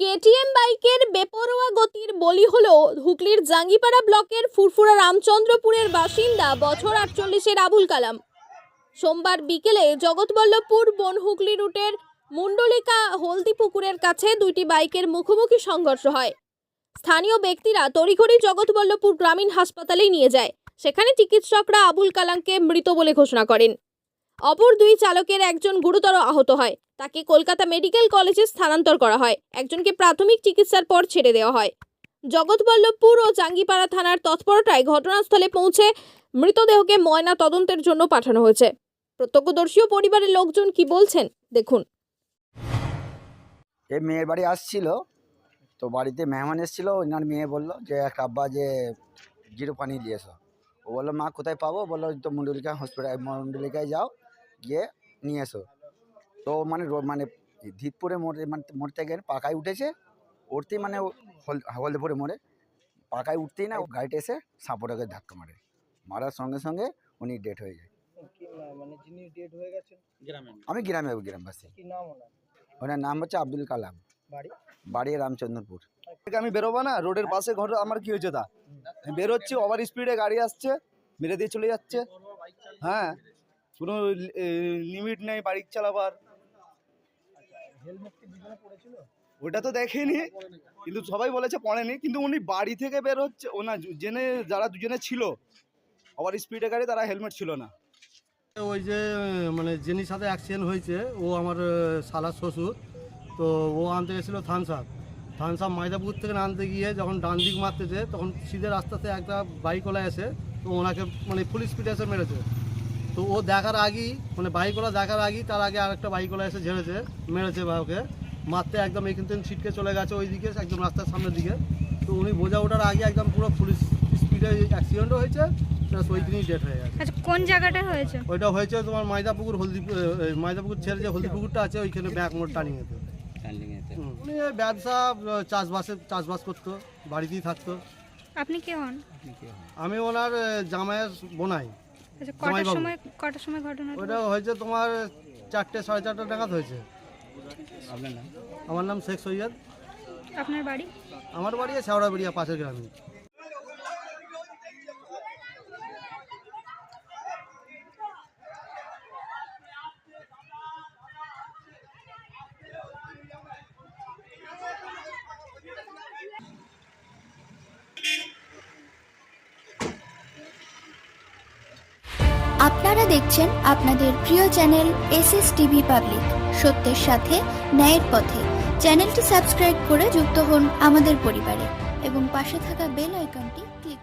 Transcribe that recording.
KTM বাইকের বেপরোয়া গতির বলি হল হুগলির জাঙ্গিপাড়া ব্লকের ফুরফুরা রামচন্দ্রপুরের বাসিন্দা বছর আটচল্লিশের আবুল কালাম। সোমবার বিকেলে জগৎবল্লভপুর বনহুগলি রুটের মুন্ডলিকা হলদি পুকুরের কাছে দুইটি বাইকের মুখোমুখি সংঘর্ষ হয়। স্থানীয় ব্যক্তিরা তড়িঘড়ি জগৎবল্লভপুর গ্রামীণ হাসপাতালেই নিয়ে যায়। সেখানে চিকিৎসকরা আবুল কালামকে মৃত বলে ঘোষণা করেন। অপর দুই চালকের একজন গুরুতর আহত হয়। তাকে কলকাতা মেডিকেল কলেজে স্থানান্তর করা হয়। একজনকে প্রাথমিক চিকিৎসার পর ছেড়ে দেওয়া হয়। জগৎবল্লভপুর ও জাঙ্গিপাড়া থানার তৎপরতায় ঘটনাস্থলে পৌঁছে মৃতদেহকে ময়না তদন্তের জন্য পাঠানো হয়েছে। প্রত্যক্ষদর্শী ও পরিবারের লোকজন কি বলছেন, দেখুন। এ মেয়ের বাড়ি আসছিল, তো বাড়িতে মেহমান এসেছিল, ওনার মেয়ে বলল যে, এক আব্বা যে জিরো পানি এসো ও বলল, মা, কোথায় পাবো? বলল, তো মন্ডলিকা হসপিটাল মন্ডলিকায় যাও। গিয়ে নিয়ে এসো। তো মানে মানে ধিতপুরে মোড়ে মানে মোড় থেকে পাকায় উঠেছে। উঠতেই মানে ও হলদেপুরে মোড়ে পাকায় উঠতেই না ও গাড়িটা এসে সাপোটাকে ধাক্কা মারে। মারার সঙ্গে সঙ্গে উনি ডেট হয়ে যায়। মানে যিনি ডেড হয়ে গেছেন? আমি গ্রামে গ্রামবাসী কি নাম ওনার? নাম হচ্ছে আব্দুল কালাম। বাড়ি? বাড়ি রামচন্দ্রপুর। থেকে আমি বেরোবো না রোডের পাশে ঘর আমার কি হয়েছে তা? বেরোচ্ছি ওভার স্পিডে গাড়ি আসছে মেরে দিয়ে চলে যাচ্ছে। হ্যাঁ। কোনো লিমিট নেই বাইক চালাবার। ওটা তো দেখেনি, কিন্তু সবাই বলেছে পড়েনি, কিন্তু উনি বাড়ি থেকে বের হচ্ছে ও না জেনে, যারা দুজনে ছিল, আবার স্পিডে গাড়ি, তারা হেলমেট ছিল না। ওই যে মানে যিনি সাথে অ্যাক্সিডেন্ট হয়েছে, ও আমার সালার শ্বশুর, তো ও আনতে গেছিল থানস আপ। থানস মাইদাপুর থেকে আনতে গিয়ে যখন ডান দিক মারতেছে, তখন সিধে রাস্তাতে একটা বাইক বাইকওয়ালা এসে, তো ওনাকে মানে ফুল স্পিডে এসে মেরেছে। তো ও দেখার আগেই মানে বাইকওয়ালা দেখার আগেই তার আগে আরেকটা বাইকওয়ালা এসে ঝেড়েছে মেরেছে বা ওকে। মারতে একদম এখান থেকে ছিটকে চলে গেছে ওই দিকে একদম রাস্তার সামনের দিকে। তো উনি বোঝা ওঠার আগে একদম পুরো ফুল স্পিডে অ্যাক্সিডেন্টও হয়েছে প্লাস ওই দিনই ডেট হয়ে গেছে। আচ্ছা কোন জায়গাটা হয়েছে? ওইটা হয়েছে তোমার মাইদাপুকুর হলদি এই মাইদাপুকুর ছেড়ে যে হলদি পুকুরটা আছে ওইখানে ব্যাক মোড় টার্নিংয়েতে হুম। উনি ব্যবসা চাষবাসে চাষবাস করতো বাড়িতেই থাকতো। আপনি কে হন? আমি ওনার জামাইয়ের বোনাই আচ্ছা কটার সময় কটার সময় ঘটনা ওইটা হয়েছে তোমার চারটে সাড়ে চারটে নাগাদ হয়েছে। আমার নাম শেখ সৈয়দ। আপনার বাড়ি? আমার বাড়ি শেওড়াবেড়িয়া পাশের গ্রামে আপনারা দেখছেন আপনাদের প্রিয় channel S S TV public. সত্যের সাথে, ন্যায়ের পথে। চ্যানেলটি সাবস্ক্রাইব করে যুক্ত হন আমাদের পরিবারে। এবং পাশে থাকা বেল আইকনটি ক্লিক